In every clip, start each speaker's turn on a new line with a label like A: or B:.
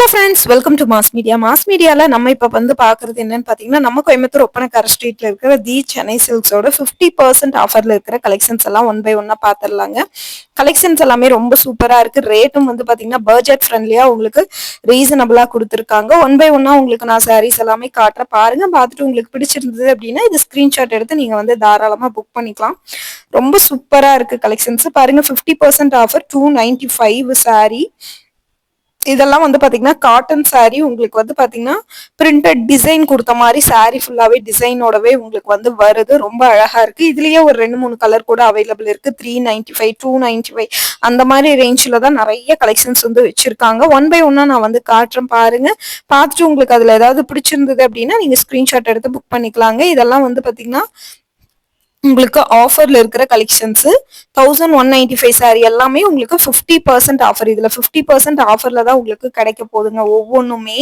A: Hello friends welcome to mass media mass மீடியாவில் நம்ம இப்போ வந்து பார்க்குறது என்னன்னு பார்த்தீங்கன்னா நம்ம கோயம்புத்தூர் ஒப்பனக்கார ஸ்ட்ரீட்ல இருக்கிற தி சென்னை சில்க்ஸோட 50% பர்சன்ட் ஆஃபரில் இருக்கிற கலெக்ஷன்ஸ் எல்லாம் ஒன் பை ஒன்னா பார்த்துடலாங்க கலெக்ஷன்ஸ் எல்லாமே ரொம்ப சூப்பராக இருக்கு. ரேட்டும் வந்து பார்த்தீங்கன்னா பட்ஜெட் ஃப்ரெண்ட்லியாக உங்களுக்கு ரீசனபிளா கொடுத்துருக்காங்க. ஒன் பை ஒன்னா உங்களுக்கு நான் சாரீஸ் எல்லாமே காட்டுறேன். பாருங்க பார்த்துட்டு உங்களுக்கு பிடிச்சிருந்தது அப்படின்னா இது ஸ்கிரீன்ஷாட் எடுத்து நீங்கள் வந்து தாராளமாக புக் பண்ணிக்கலாம். ரொம்ப சூப்பராக இருக்கு கலெக்ஷன்ஸ் பாருங்க 50% percent offer two ninety five sari இதெல்லாம் வந்து பாத்தீங்கன்னா காட்டன் saree உங்களுக்கு வந்து பாத்தீங்கன்னா பிரிண்டட் டிசைன் கொடுத்த மாதிரி saree ஃபுல்லாவே டிசைனோடவே உங்களுக்கு வந்து வருது. ரொம்ப அழகா இருக்கு. இதுலயே ஒரு ரெண்டு மூணு கலர் கூட அவைலபிள் இருக்கு. Three ninety five two ninety five அந்த மாதிரி ரேஞ்சில் தான் நிறைய கலெக்ஷன்ஸ் வந்து வச்சிருக்காங்க. ஒன் பை ஒன்னா நான் வந்து காட்டுறேன் பாருங்க. பார்த்துட்டு உங்களுக்கு அதுல ஏதாவது பிடிச்சிருந்தது அப்படின்னா நீங்க ஸ்கிரீன்ஷாட் எடுத்து புக் பண்ணிக்கலாங்க. இதெல்லாம் வந்து பாத்தீங்கன்னா உங்களுக்கு ஆஃபர்ல இருக்கிற collections thousand one ninety five sari எல்லாமே உங்களுக்கு ஃபிஃப்டி பர்சன்ட் ஆஃபர் இதுல ஃபிஃப்டி பர்சன்ட் ஆஃபர்ல தான் உங்களுக்கு கிடைக்க போகுதுங்க ஒவ்வொன்றுமே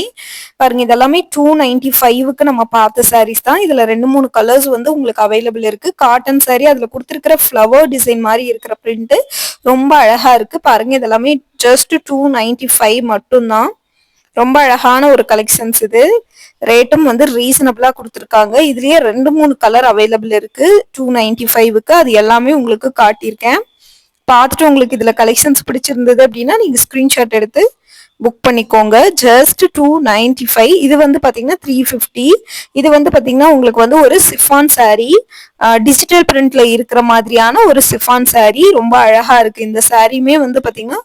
A: பாருங்க இதெல்லாமே டூ நைன்டி ஃபைவ்க்கு நம்ம பார்த்த சாரீஸ் தான். இதுல ரெண்டு மூணு கலர்ஸ் வந்து உங்களுக்கு அவைலபிள் இருக்கு. காட்டன் சாரி அதுல கொடுத்துருக்கிற ஃப்ளவர் டிசைன் மாதிரி இருக்கிற பிரிண்ட் ரொம்ப அழகா இருக்கு. பாருங்க இதெல்லாமே ஜஸ்ட் டூ நைன்டி ஃபைவ் மட்டும்தான். ரொம்ப அழகான ஒரு கலெக்ஷன்ஸ் இது. ரேட்டும் வந்து ரீசனபிளா கொடுத்துருக்காங்க. இதுலயே ரெண்டு மூணு கலர் அவைலபிள் இருக்கு. டூ நைன்டி ஃபைவுக்கு அது எல்லாமே உங்களுக்கு காட்டியிருக்கேன். பார்த்துட்டு உங்களுக்கு இதுல கலெக்ஷன்ஸ் பிடிச்சிருந்தது அப்படின்னா நீங்க ஸ்கிரீன்ஷாட் எடுத்து புக் பண்ணிக்கோங்க. ஜஸ்ட் டூ நைன்டி ஃபைவ் இது வந்து பார்த்தீங்கன்னா த்ரீ ஃபிஃப்டி இது வந்து பார்த்தீங்கன்னா உங்களுக்கு வந்து ஒரு சிஃபான் சாரீ டிஜிட்டல் பிரிண்ட்ல இருக்கிற மாதிரியான ஒரு சிஃபான் சாரீ ரொம்ப அழகாக இருக்குது இந்த சாரியுமே வந்து பார்த்தீங்கன்னா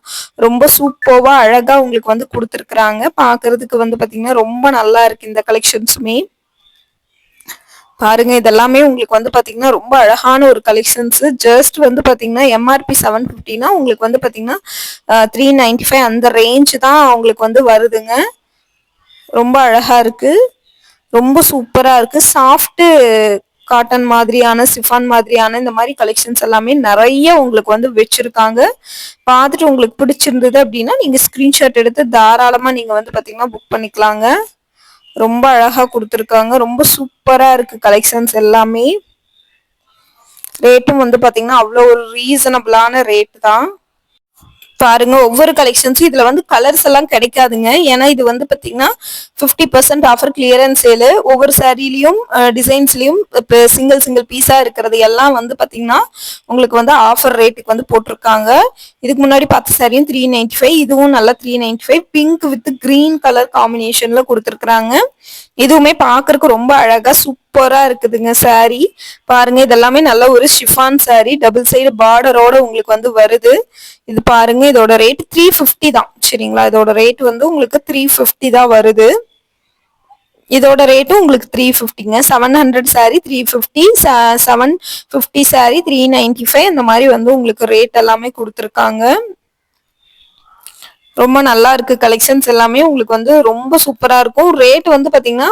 A: ரொம்ப சூப்பர்வா அழகாக உங்களுக்கு வந்து கொடுத்துருக்குறாங்க. பார்க்கறதுக்கு வந்து பார்த்தீங்கன்னா ரொம்ப நல்லா இருக்குது இந்த கலெக்ஷன்ஸுமே பாருங்க இதெல்லாமே உங்களுக்கு வந்து பாத்தீங்கன்னா ரொம்ப அழகான ஒரு கலெக்ஷன்ஸ் ஜஸ்ட் வந்து பாத்தீங்கன்னா எம்ஆர்பி செவன் ஃபிஃப்டினா உங்களுக்கு வந்து பாத்தீங்கன்னா த்ரீ நைன்டி ஃபைவ் அந்த ரேஞ்ச் தான் உங்களுக்கு வந்து வருதுங்க. ரொம்ப அழகா இருக்கு. ரொம்ப சூப்பரா இருக்கு. சாஃப்ட் காட்டன் மாதிரியான சிஃபான் மாதிரியான இந்த மாதிரி கலெக்ஷன்ஸ் எல்லாமே நிறைய உங்களுக்கு வந்து வச்சிருக்காங்க. பார்த்துட்டு உங்களுக்கு பிடிச்சிருந்தது அப்படின்னா நீங்க ஸ்கிரீன்ஷாட் எடுத்து தாராளமா நீங்க வந்து பாத்தீங்கன்னா புக் பண்ணிக்கலாங்க. ரொம்ப அழகா கொடுத்துருக்காங்க. ரொம்ப சூப்பரா இருக்கு கலெக்ஷன்ஸ் எல்லாமே. ரேட்டும் வந்து பாத்தீங்கன்னா அவ்வளோ ஒரு ரீசனபிளான ரேட் தான். பாருங்க ஒவ்வொரு கலெக்ஷன்ஸும் இதுல வந்து கலர்ஸ் எல்லாம் கிடைக்காதுங்க. ஏன்னா இது வந்து பாத்தீங்கன்னா fifty percent offer clearance sale ஒவ்வொரு சாரிலையும் டிசைன்ஸ்லயும் இப்போ சிங்கிள் சிங்கிள் பீஸா இருக்கிறது எல்லாம் வந்து பாத்தீங்கன்னா உங்களுக்கு வந்து ஆஃபர் ரேட்டுக்கு வந்து போட்டிருக்காங்க. இதுக்கு முன்னாடி பார்த்த சாரியும் த்ரீ நைன்டி ஃபைவ் இதுவும் நல்லா three ninety five pink with green colour காம்பினேஷன்ல கொடுத்துருக்காங்க இதுவுமே பாக்குறதுக்கு ரொம்ப அழகா சூப்பர் இருக்குதுங்க சாரி பாருங்க இதெல்லாமே நல்ல ஒரு ஷிஃபான் சாரி டபுள் சைடு பார்டரோட உங்களுக்கு வந்து வருது. இது பாருங்க இதோட ரேட் த்ரீ ஃபிஃப்டி தான். சரிங்களா? இதோட ரேட் வந்து உங்களுக்கு த்ரீ ஃபிஃப்டி தான் வருது. இதோட ரேட்டும் உங்களுக்கு three ஃபிஃப்டிங்க seven hundred sari three fifty seven fifty sari three ninety five அந்த மாதிரி வந்து உங்களுக்கு ரேட் எல்லாமே கொடுத்துருக்காங்க. ரொம்ப நல்லா இருக்கு. கலெக்ஷன்ஸ் எல்லாமே உங்களுக்கு வந்து ரொம்ப சூப்பரா இருக்கும். ரேட் வந்து பாத்தீங்கன்னா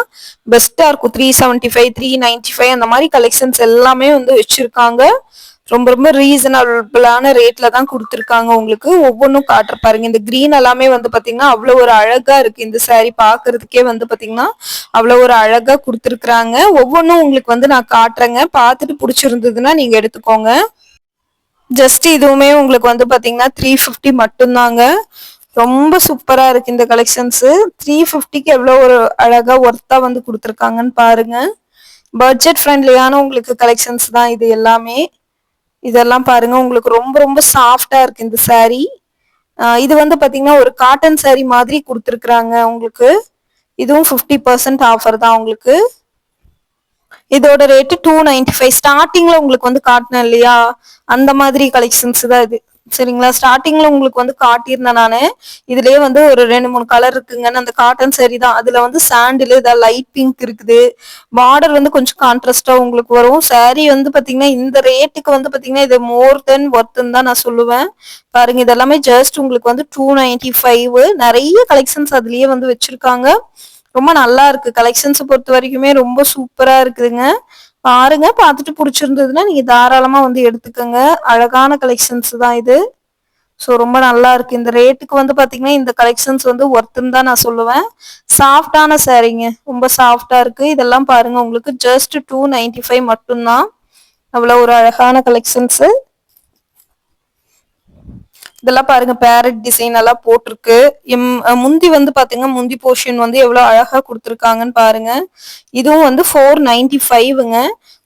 A: பெஸ்டா இருக்கும். Three seventy five three ninety five அந்த மாதிரி கலெக்ஷன்ஸ் எல்லாமே வந்து வச்சிருக்காங்க. ரொம்ப ரொம்ப ரீசனபிளான ரேட்ல தான் கொடுத்துருக்காங்க உங்களுக்கு. ஒவ்வொன்றும் காட்டுற பாருங்க. இந்த கிரீன் எல்லாமே வந்து பாத்தீங்கன்னா அவ்வளோ ஒரு அழகா இருக்கு. இந்த saree பாக்குறதுக்கே வந்து பாத்தீங்கன்னா அவ்வளோ ஒரு அழகா கொடுத்துருக்குறாங்க. ஒவ்வொன்றும் உங்களுக்கு வந்து நான் காட்டுறேங்க. பார்த்துட்டு பிடிச்சிருந்ததுன்னா நீங்க எடுத்துக்கோங்க. ஜஸ்ட் இதுவுமே உங்களுக்கு வந்து பாத்தீங்கன்னா த்ரீ ஃபிஃப்டி மட்டும்தாங்க. ரொம்ப சூப்பரா இருக்கு இந்த கலெக்ஷன்ஸ் த்ரீ ஃபிஃப்டிக்கு எவ்வளோ ஒரு அழகா ஒர்த்தா வந்து கொடுத்துருக்காங்கன்னு பாருங்க. பட்ஜெட் ஃப்ரெண்ட்லியான உங்களுக்கு கலெக்ஷன்ஸ் தான் இது எல்லாமே. இதெல்லாம் பாருங்க உங்களுக்கு ரொம்ப ரொம்ப சாஃப்டா இருக்கு இந்த saree. இது வந்து பாத்தீங்கன்னா ஒரு காட்டன் saree மாதிரி கொடுத்துருக்குறாங்க உங்களுக்கு. இதுவும் ஃபிஃப்டி பர்சன்ட் ஆஃபர் தான் உங்களுக்கு. இதோட ரேட்டு டூ நைன்டி ஃபைவ் ஸ்டார்டிங்ல உங்களுக்கு வந்து காட்டினேன் இல்லையா? அந்த மாதிரி கலெக்ஷன்ஸ் தான் இது. சரிங்களா? ஸ்டார்டிங்ல உங்களுக்கு வந்து காட்டியிருந்தேன் நானு. இதுலயே வந்து ஒரு ரெண்டு மூணு கலர் இருக்குங்கன்னு அந்த காட்டன் சரி தான். அதுல வந்து சாண்டில் இதா லைட் பிங்க் இருக்குது. பார்டர் வந்து கொஞ்சம் கான்ட்ராஸ்டா உங்களுக்கு வரும். சாரி வந்து பாத்தீங்கன்னா இந்த ரேட்டுக்கு வந்து பாத்தீங்கன்னா இது மோர் தென் ஒர்த்துன்னு தான் நான் சொல்லுவேன். பாருங்க இதெல்லாமே ஜஸ்ட் உங்களுக்கு வந்து டூ நைன்டி ஃபைவ் நிறைய கலெக்ஷன்ஸ் அதுலயே வந்து வச்சிருக்காங்க. ரொம்ப நல்லா இருக்கு. கலெக்ஷன்ஸ் பொறுத்த வரைக்குமே ரொம்ப சூப்பரா இருக்குதுங்க. பாருங்க பார்த்துட்டு பிடிச்சிருந்ததுன்னா நீங்க தாராளமா வந்து எடுத்துக்கோங்க. அழகான கலெக்ஷன்ஸ் தான் இது. ஸோ ரொம்ப நல்லா இருக்கு. இந்த ரேட்டுக்கு வந்து பாத்தீங்கன்னா இந்த கலெக்ஷன்ஸ் வந்து ஒர்த்துன்னு தான் நான் சொல்லுவேன். சாஃப்டான சாரீங்க ரொம்ப சாஃப்டா இருக்கு. இதெல்லாம் பாருங்க உங்களுக்கு ஜஸ்ட் டூ நைன்டி ஃபைவ் மட்டும்தான். அவ்வளோ ஒரு அழகான கலெக்ஷன்ஸு இதெல்லாம் பாருங்க பேரட் டிசைன் எல்லாம் போட்டிருக்கு. எம் முந்தி வந்து பாத்தீங்க முந்தி போர்ஷன் வந்து எவ்வளவு அழகா கொடுத்துருக்காங்கன்னு பாருங்க. இதுவும் வந்து ஃபோர் நைன்டி ஃபைவ்ங்க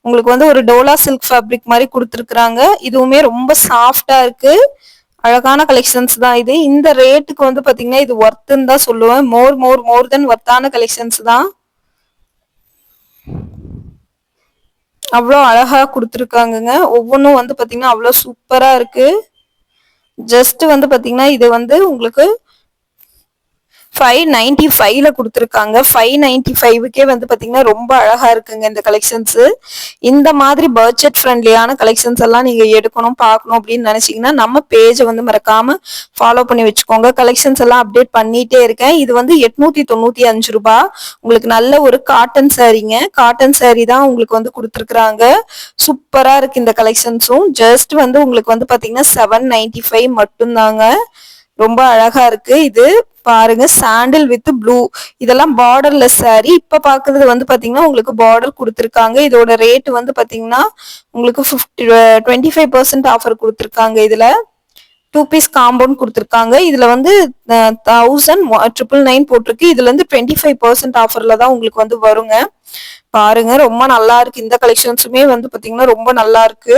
A: உங்களுக்கு வந்து ஒரு டோலா சில்க் ஃபேப்ரிக் மாதிரி கொடுத்துருக்குறாங்க. இதுவுமே ரொம்ப சாஃப்டா இருக்கு. அழகான கலெக்ஷன்ஸ் தான் இது. இந்த ரேட்டுக்கு வந்து பாத்தீங்கன்னா இது ஒர்த்துன்னு தான் சொல்லுவேன். மோர் மோர் மோர் தென் ஒர்த்தான கலெக்ஷன்ஸ் தான். அவ்வளோ அழகா கொடுத்துருக்காங்கங்க. ஒவ்வொன்றும் வந்து பாத்தீங்கன்னா அவ்வளோ சூப்பரா இருக்கு. ஜஸ்ட் வந்து பாத்தீங்கன்னா இது வந்து உங்களுக்கு ஃபைவ் நைன்டி ஃபைவ்ல கொடுத்துருக்காங்க. ஃபைவ் நைன்டி ஃபைவுக்கே வந்து பார்த்தீங்கன்னா ரொம்ப அழகா இருக்குங்க இந்த கலெக்ஷன்ஸ் இந்த மாதிரி பட்ஜெட் ஃப்ரெண்ட்லியான கலெக்ஷன்ஸ் எல்லாம் நீங்க எடுக்கணும் பார்க்கணும் அப்படின்னு நினைச்சீங்கன்னா நம்ம பேஜை வந்து மறக்காம ஃபாலோ பண்ணி வச்சுக்கோங்க. கலெக்ஷன்ஸ் எல்லாம் அப்டேட் பண்ணிட்டே இருக்கேன். இது வந்து எட்நூத்தி தொண்ணூத்தி அஞ்சு ரூபாய் உங்களுக்கு நல்ல ஒரு காட்டன் சாரீங்க காட்டன் சாரீ தான் உங்களுக்கு வந்து கொடுத்துருக்குறாங்க. சூப்பரா இருக்கு இந்த கலெக்ஷன்ஸும் ஜஸ்ட் வந்து உங்களுக்கு வந்து பாத்தீங்கன்னா செவன் நைன்டி ஃபைவ் மட்டும்தாங்க. ரொம்ப அழகா இருக்கு. இது பாருங்க சாண்டில் வித் ப்ளூ இதெல்லாம் பார்டர்லெஸ் சாரி இப்ப பாக்குறது வந்து பாத்தீங்கன்னா உங்களுக்கு பார்டர் கொடுத்துருக்காங்க. இதோட ரேட் வந்து பாத்தீங்கன்னா உங்களுக்கு fifty twenty five percent offer கொடுத்துருக்காங்க இதுல. டூ பீஸ் காம்பவுண்ட் கொடுத்துருக்காங்க. இதுல வந்து தௌசண்ட் ட்ரிபிள் நைன் போட்டிருக்கு. இதுல இருந்து டுவெண்ட்டி ஃபைவ் பர்சன்ட் ஆஃபர்ல தான் உங்களுக்கு வந்து வருங்க. பாருங்க ரொம்ப நல்லா இருக்கு. இந்த கலெக்ஷன்ஸுமே வந்து பாத்தீங்கன்னா ரொம்ப நல்லா இருக்கு.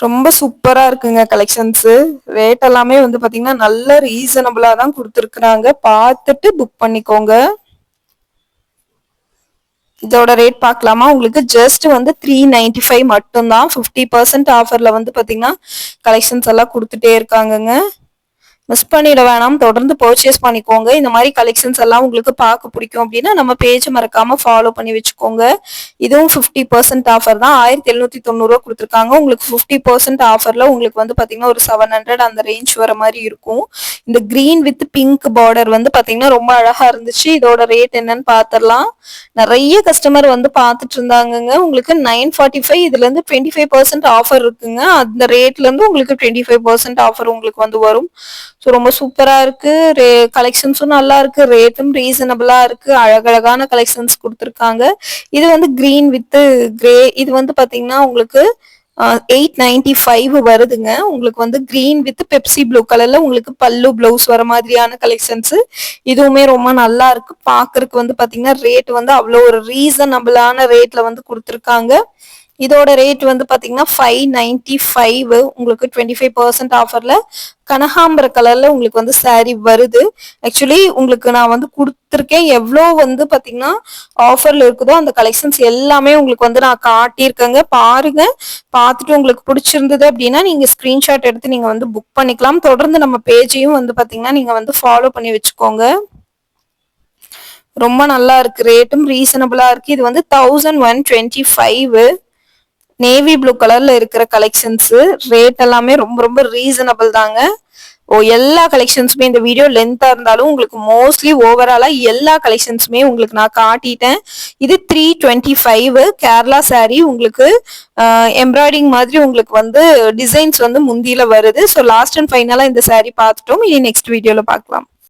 A: ரொம்ப சூப்பரா இருக்குங்க கலெக்ஷன்ஸ் ரேட் எல்லாமே வந்து பாத்தீங்கன்னா நல்ல ரீசனபிளா தான் கொடுத்துருக்குறாங்க. பார்த்துட்டு புக் பண்ணிக்கோங்க. இதோட ரேட் பார்க்கலாமா? உங்களுக்கு ஜஸ்ட் வந்து த்ரீ நைன்டி ஃபைவ் மட்டும்தான். ஃபிஃப்டி பர்சன்ட் ஆஃபர்ல வந்து பாத்தீங்கன்னா கலெக்ஷன்ஸ் எல்லாம் கொடுத்துட்டே இருக்காங்கங்க. மிஸ் பண்ணிட வேணாம். தொடர்ந்து பர்ச்சேஸ் பண்ணிக்கோங்க. இந்த மாதிரி கலெக்ஷன்ஸ் எல்லாம் உங்களுக்கு பார்க்க பிடிக்கும் அப்படின்னா நம்ம பேஜ் மறக்காம ஃபாலோ பண்ணி வச்சுக்கோங்க. இதுவும் ஃபிஃப்டி பர்சன்ட் ஆஃபர் தான். ஆயிரத்தி எழுநூத்தி தொண்ணூறுவா கொடுத்துருக்காங்க. உங்களுக்கு ஃபிஃப்டி பர்சன்ட் ஆஃபர்ல உங்களுக்கு வந்து பாத்தீங்கன்னா ஒரு செவன் ஹண்ட்ரட் அந்த ரேஞ்ச் வர மாதிரி இருக்கும். இந்த கிரீன் வித் பிங்க் பார்டர் வந்து பாத்தீங்கன்னா ரொம்ப அழகா இருந்துச்சு. இதோட ரேட் என்னன்னு பாத்திரலாம். நிறைய கஸ்டமர் வந்து பாத்துட்டு இருந்தாங்கங்க. உங்களுக்கு நைன் ஃபார்ட்டி ஃபைவ் இதுல இருந்து டுவெண்ட்டி ஃபைவ் பர்சன்ட் ஆஃபர் இருக்குங்க. அந்த ரேட்ல இருந்து உங்களுக்கு டுவெண்ட்டி ஃபைவ் பர்சன்ட் ஆஃபர் உங்களுக்கு வந்து வரும். ஸோ ரொம்ப சூப்பரா இருக்கு. ரே கலெக்ஷன்ஸும் நல்லா இருக்கு. ரேட்டும் ரீசனபிளா இருக்கு. அழகழகான கலெக்ஷன்ஸ் கொடுத்துருக்காங்க. இது வந்து கிரீன் வித் கிரே இது வந்து பாத்தீங்கன்னா உங்களுக்கு எயிட் நைன்டி ஃபைவ் வருதுங்க. உங்களுக்கு வந்து கிரீன் வித் பெப்சி ப்ளூ கலர்ல உங்களுக்கு பல்லு பிளவுஸ் வர மாதிரியான கலெக்ஷன்ஸ் இதுவுமே ரொம்ப நல்லா இருக்கு. பாக்குறதுக்கு வந்து பாத்தீங்கன்னா ரேட் வந்து அவ்வளோ ஒரு ரீசனபிளான ரேட்ல வந்து கொடுத்துருக்காங்க. இதோட ரேட் வந்து பாத்தீங்கன்னா ஃபைவ் நைன்டி ஃபைவ் உங்களுக்கு டுவெண்ட்டி ஃபைவ் பர்சன்ட் ஆஃபர்ல கனகாம்பர கலர்ல உங்களுக்கு வந்து சாரி வருது. ஆக்சுவலி உங்களுக்கு நான் வந்து கொடுத்துருக்கேன். எவ்வளோ வந்து பாத்தீங்கன்னா ஆஃபர்ல இருக்குதோ அந்த கலெக்ஷன்ஸ் எல்லாமே உங்களுக்கு வந்து நான் காட்டியிருக்கேங்க. பாருங்க. பார்த்துட்டு உங்களுக்கு பிடிச்சிருந்தது அப்படின்னா நீங்க ஸ்கிரீன்ஷாட் எடுத்து நீங்க வந்து புக் பண்ணிக்கலாம். தொடர்ந்து நம்ம பேஜையும் வந்து பாத்தீங்கன்னா நீங்க வந்து ஃபாலோ பண்ணி வச்சுக்கோங்க. ரொம்ப நல்லா இருக்கு. ரேட்டும் ரீசனபிளா இருக்கு. இது வந்து thousand one twenty five navy blue கலர்ல இருக்கிற கலெக்ஷன்ஸ் ரேட் எல்லாமே ரொம்ப ரொம்ப ரீசனபிள் தாங்க. ஓ எல்லா கலெக்ஷன்ஸுமே இந்த வீடியோ லென்த்தா இருந்தாலும் உங்களுக்கு மோஸ்ட்லி ஓவராலா எல்லா கலெக்ஷன்ஸுமே உங்களுக்கு நான் காட்டிட்டேன். இது three twenty five Kerala sari உங்களுக்கு எம்ப்ராய்டிங் மாதிரி உங்களுக்கு வந்து டிசைன்ஸ் வந்து முந்தியில வருது. ஸோ லாஸ்ட் அண்ட் ஃபைனலா இந்த சாரி பார்த்துட்டோம். இனி நெக்ஸ்ட் வீடியோல பார்க்கலாம்.